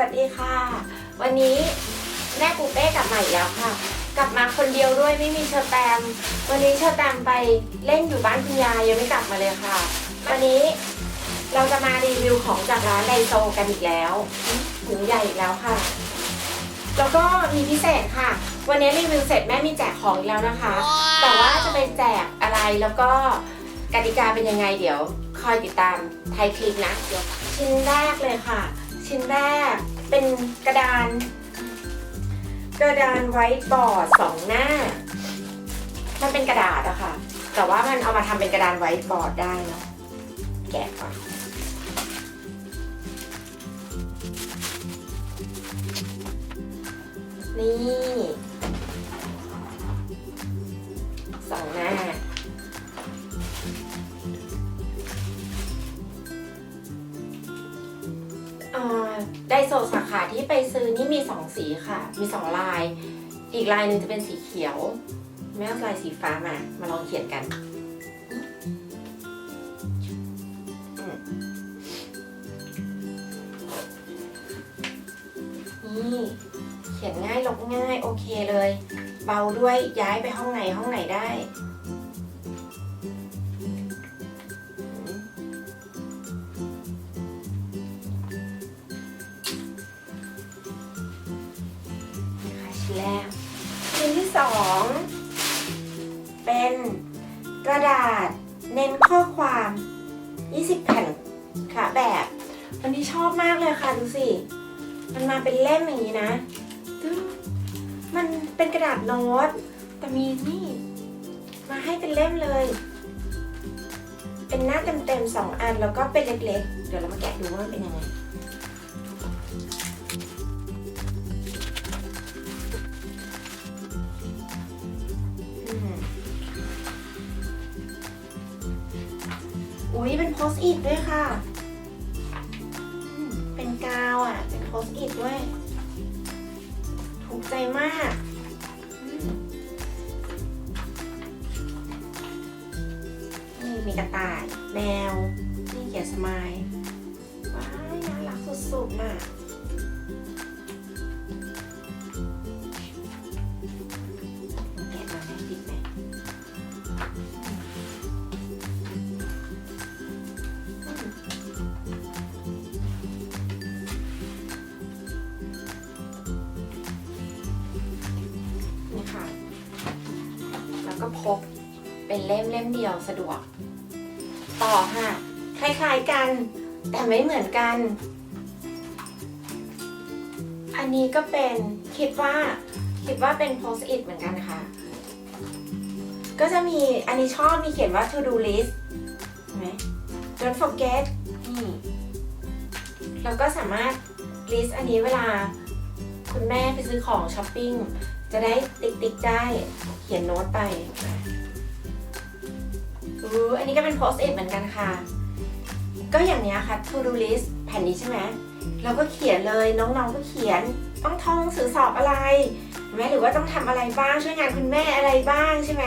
วัสดีค่ะ วันนี้แม่ปูเป้กลับมาอีกแล้วค่ะ กลับมาคนเดียวด้วยไม่มีเชอร์แตม วันนี้เชอร์แตมไปเล่นอยู่บ้านคุณยายยังไม่กลับมาเลยค่ะ วันนี้เราจะมารีวิวของจากร้านไดโซกันอีกแล้วถุงใหญ่อีกแล้วค่ะ แล้วก็มีพิเศษค่ะ วันนี้รีวิวเสร็จแม่มีแจกของอีกแล้วนะคะ แต่ว่าจะเป็นแจกอะไรแล้วก็กติกาเป็นยังไงเดี๋ยว คอยติดตามท้ายคลิปนะเดี๋ยวชิ้นแรกเลยค่ะ ชิ้นแรกเป็นกระดาน กระดานไว้บอร์ดสองหน้า มันเป็นกระดาษอะค่ะ แต่ว่ามันเอามาทำเป็นกระดานไว้บอร์ดได้เนาะแกะก่อนนี่สองหน้า ไดโซสาขาที่ไปซื้อนี่มีสองสีค่ะ มีสองลาย อีกลายหนึ่งจะเป็นสีเขียว แม่เอาลายสีฟ้ามา มาลองเขียนกัน นี่ เขียนง่ายลบง่ายโอเคเลย เบาด้วยย้ายไปห้องไหนห้องไหนได้ เป็น กระดาษเน้นข้อความ 20 แผ่นค่ะแบบอันนี้ชอบมากเลยค่ะดูสิ มันมาเป็นเล่มอย่างนี้นะมันเป็นกระดาษโน้ตแต่มีนี่ มาให้เป็นเล่มเลย เป็นหน้าเต็มๆสองอันแล้วก็เป็นเล็กๆ เดี๋ยวเรามาแกะดูว่ามันเป็นยังไง ยเป็นโพสต์อิดด้วยค่ะ เป็นกาวอะ เป็นโพสต์อิดด้วย ถูกใจมาก นี่มีกระต่าย แมว นี่เขียนสมายว้ายน่ารักสุดๆน่ะ เป็นเล่มเล่มเดียวสะดวก ต่อค่ะ คล้ายๆกัน แต่ไม่เหมือนกัน อันนี้ก็เป็นคิดว่าคิดว่าเป็น post it เหมือนกันค่ะ ก็จะมีอันนี้ชอบมีเขียนว่า to do list เห็นไหม don't forget นี่เราก็สามารถ list อันนี้เวลาคุณแม่ไปซื้อของช้อปปิ้งจะได้ติ๊กติ๊กๆได้เขียนโน้ตไป อู้อันนี้ก็เป็น post it เหมือนกันค่ะ ก็อย่างเนี้ยค่ะ to do list แผ่นนี้ใช่ไหมเราก็เขียนเลยน้องๆก็เขียน ต้องท่องหนังสือสอบอะไรเห็นไหมหรือว่าต้องทำอะไรบ้างช่วยงานคุณแม่อะไรบ้างใช่ไหม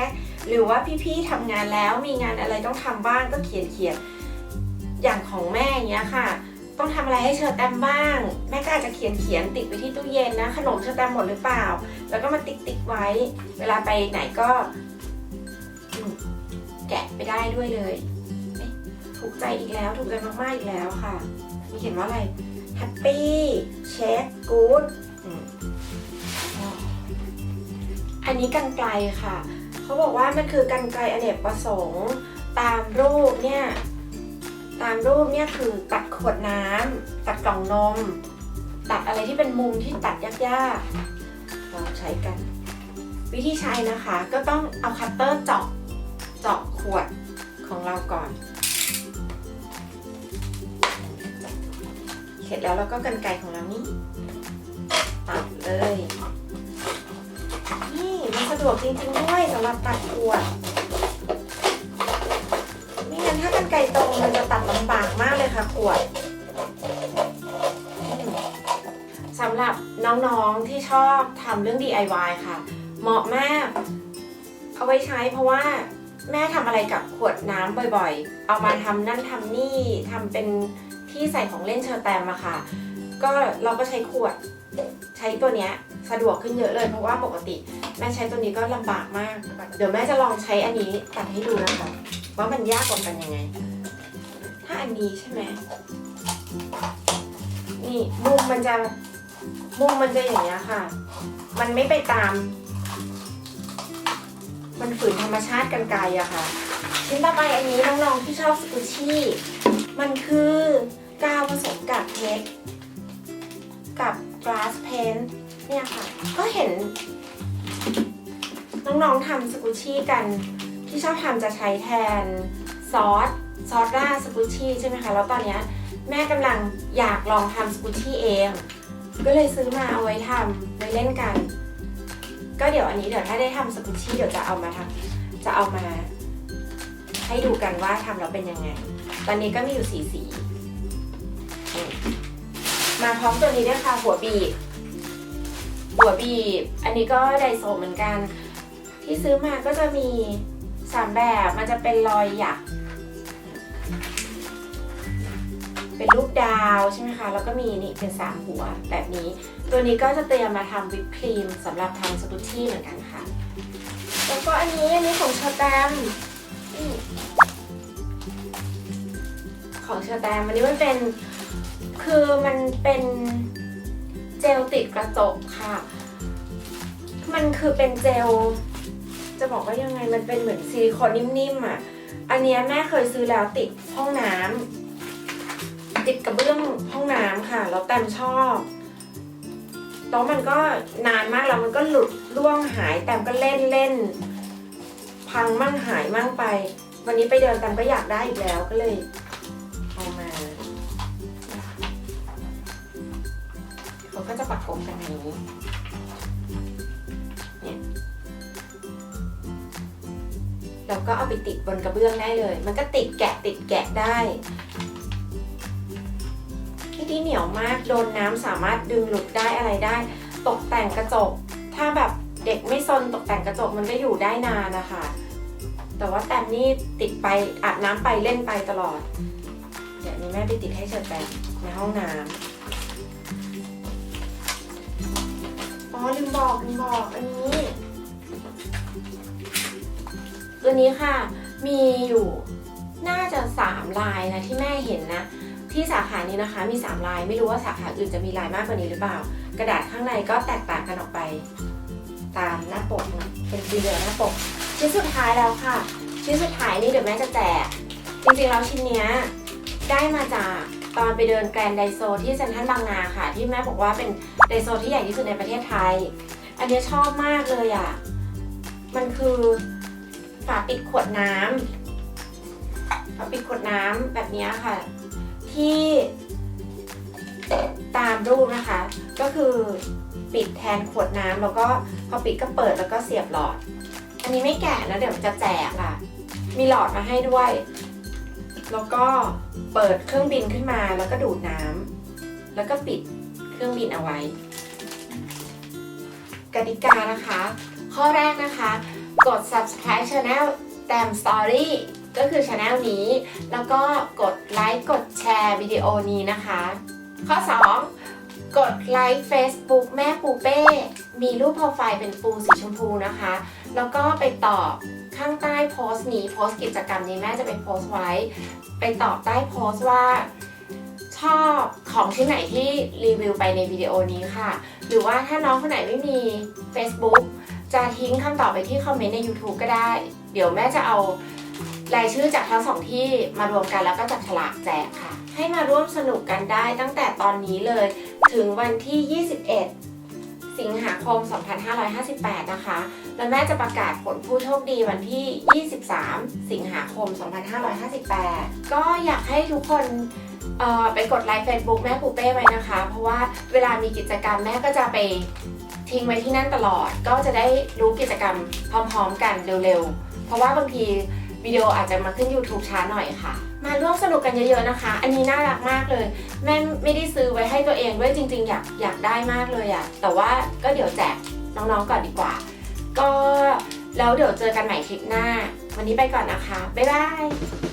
หรือว่าพี่ๆทำงานแล้วมีงานอะไรต้องทำบ้างก็เขียนเขียนอย่างของแม่เงี้ยค่ะ ต้องทำอะไรให้เชอแตมบ้าง แม่ก็อาจจะเขียนเขียนติดไว้ที่ตู้เย็นนะ ขนมเชอแตมหมดหรือเปล่า แล้วก็มาติ๊กติ๊กไว้ เวลาไปไหนก็ แกะไปได้ด้วยเลย ถูกใจอีกแล้ว ถูกใจมากๆอีกแล้วค่ะ มีเขียนว่าอะไรแฮปปี้เช็คกู๊ดอันนี้กันไกลค่ะ เขาบอกว่ามันคือกันไกลอเนกประสงค์ตามรูปเนี่ย ตามรูปเนี่ยคือตัดขวดน้ำตัดกล่องนม ตัดอะไรที่เป็นมุมที่ตัดยากๆเราใช้กัน วิธีใช้นะคะก็ต้องเอาคัตเตอร์เจาะ เจาะขวดของเราก่อน เสร็จแล้วเราก็กันไกของเรานี่ตัดเลย นี่มันสะดวกจริงๆด้วยสำหรับตัดขวดไม่งั้นถ้ากันไกตรงมันจะตัดลำบากมากเลยค่ะขวดสำหรับน้องๆที่ชอบทำเรื่อง DIY ค่ะ เหมาะมาก เอาไว้ใช้เพราะว่า แม่ทำอะไรกับขวดน้ำบ่อยๆ เอามาทำนั่นทำนี่ทำเป็นที่ใส่ของเล่นเชอร์แตมอะค่ะ ก็เราก็ใช้ขวดใช้ตัวเนี้ยสะดวกขึ้นเยอะเลยเพราะว่าปกติแม่ใช้ตัวนี้ก็ลำบากมาก เดี๋ยวแม่จะลองใช้อันนี้ตัดให้ดูนะคะ ว่ามันยากกว่ากันยังไง ถ้าอันนี้ใช่ไหมนี่มุมมันจะมุมมันจะอย่างเงี้ยค่ะ มันไม่ไปตาม มันฝืนธรรมชาติกันไกลอะค่ะ ชิ้นต่อไปอันนี้น้องๆที่ชอบสกูชี่มันคือกาวผสมกับเพชรกับ glass paint เนี่ยค่ะ ก็เห็น น้องๆทำสกูชี่กัน ที่ชอบทำจะใช้แทนซอสซอสราสกูชี่ใช่ไหมคะ แล้วตอนนี้แม่กำลังอยากลองทำสกูชี่เอง ก็เลยซื้อมาเอาไว้ทำไว้เล่นกัน ก็เดี๋ยวอันนี้เดี๋ยวถ้าได้ทำสกูชี่เดี๋ยวจะเอามาทำจะเอามา ให้ดูกันว่าทำแล้วเป็นยังไง ตอนนี้ก็มีอยู่สีสี มาพร้อมตัวนี้ด้วยค่ะหัวบีบ หัวบีบ อันนี้ก็ไดโซเหมือนกัน ที่ซื้อมาก็จะมีสามแบบ มันจะเป็นรอยหยัก เป็นรูปดาวใช่ไหมคะ แล้วก็มีนี่เป็นสามหัวแบบนี้ ตัวนี้ก็จะเตรียมมาทำวิปครีมสำหรับทำสกูชี่เหมือนกันค่ะ แล้วก็อันนี้อันนี้ของชาแตมของชอร์แตมอันนี้มันเป็นคือมันเป็นเจลติดกระจกค่ะ มันคือเป็นเจล จะบอกว่ายังไงมันเป็นเหมือนซิลิโคนนิ่มๆอะ อันนี้แม่เคยซื้อแล้วติดห้องน้ำ ติดกระเบื้องห้องน้ำค่ะ แล้วแตมชอบแล้วมันก็นานมากแล้วมันก็หลุดร่วงหายแตมก็เล่นเล่น พังมั่งหายมั่งไป วันนี้ไปเดินแตมก็อยากได้อีกแล้วก็เลยเอามา เขาก็จะประกบกันนี้เนี่ยแล้วก็เอาไปติดบนกระเบื้องได้เลย มันก็ติดแกะติดแกะได้ ที่เหนียวมากโดนน้ำสามารถดึงหลุดได้อะไรได้ ตกแต่งกระจก ถ้าแบบเด็กไม่ซนตกแต่งกระจกมันก็อยู่ได้นานนะคะ แต่ว่าแตมนี่ติดไปอาบน้ำไปเล่นไปตลอด เดี๋ยวนี้แม่ไปติดให้เชิญแปมในห้องน้ำอ๋อลืมบอกลืมบอกอันนี้ ตัวนี้ค่ะมีอยู่น่าจะสามลายนะที่แม่เห็นนะ ที่สาขานี้นะคะมีสามลาย ไม่รู้ว่าสาขาอื่นจะมีลายมากกว่านี้หรือเปล่า กระดาษข้างในก็แตกต่างกันออกไป ตามหน้าปกนะเป็นสีเหลืองหน้าปก ชิ้นสุดท้ายแล้วค่ะ ชิ้นสุดท้ายนี่เดี๋ยวแม่จะแจกจริงๆแล้วชิ้นเนี้ยได้มาจากตอนไปเดินแกรนไดโซที่เซ็นทรัลบางนาค่ะ ที่แม่บอกว่าเป็นไดโซที่ใหญ่ที่สุดในประเทศไทย อันนี้ชอบมากเลยอะ มันคือฝาปิดขวดน้ำฝาปิดขวดน้ำแบบนี้ค่ะ ที่ตามรูปนะคะ ก็คือปิดแทนขวดน้ำแล้วก็พอปิดก็เปิดแล้วก็เสียบหลอด อันนี้ไม่แกะนะเดี๋ยวจะแจกอะ มีหลอดมาให้ด้วย แล้วก็เปิดเครื่องบินขึ้นมาแล้วก็ดูดน้ำแล้วก็ปิดเครื่องบินเอาไว้ กติกานะคะ ข้อแรกนะคะ กด subscribe channel แตม story ก็คือ channel นี้ แล้วก็กดไลค์กดแชร์วิดีโอนี้นะคะ ข้อ 2 กดไลค์ Facebook แม่ปูเป้ มีรูปโปรไฟล์เป็นปูสีชมพูนะคะ แล้วก็ไปตอบข้างใต้โพสต์นี้โพสต์กิจกรรมนี้แม่จะไปโพสต์ไว้ ไปตอบใต้โพสต์ว่าชอบของชิ้นไหนที่รีวิวไปในวิดีโอนี้ค่ะ หรือว่าถ้าน้องคนไหนไม่มี Facebook จะทิ้งคำตอบไปที่คอมเมนต์ใน YouTube ก็ได้ เดี๋ยวแม่จะเอา รายชื่อจากทั้งสองที่มารวมกันแล้วก็จับฉลากแจกค่ะ ให้มาร่วมสนุกกันได้ตั้งแต่ตอนนี้เลย ถึงวันที่ 21 สิงหาคม 2558 นะคะ แล้วแม่จะประกาศผลผู้โชคดีวันที่ 23 สิงหาคม 2558 ก็อยากให้ทุกคนไปกดไลค์ Facebook แม่ปูเป้ไว้นะคะ เพราะว่าเวลามีกิจกรรมแม่ก็จะไปทิ้งไว้ที่นั่นตลอด ก็จะได้รู้กิจกรรมพร้อมๆกันเร็วๆ เพราะว่าบางที วิดีโออาจจะมาขึ้น YouTube ช้าหน่อยค่ะ มาร่วมสนุกกันเยอะๆนะคะ อันนี้น่ารักมากเลย แม่ไม่ได้ซื้อไว้ให้ตัวเองด้วยจริง ๆ อยากอยากได้มากเลยอะแต่ว่าก็เดี๋ยวแจกน้องๆก่อนดีกว่า ก็แล้วเดี๋ยวเจอกันใหม่คลิปหน้า วันนี้ไปก่อนนะคะ บ๊ายบาย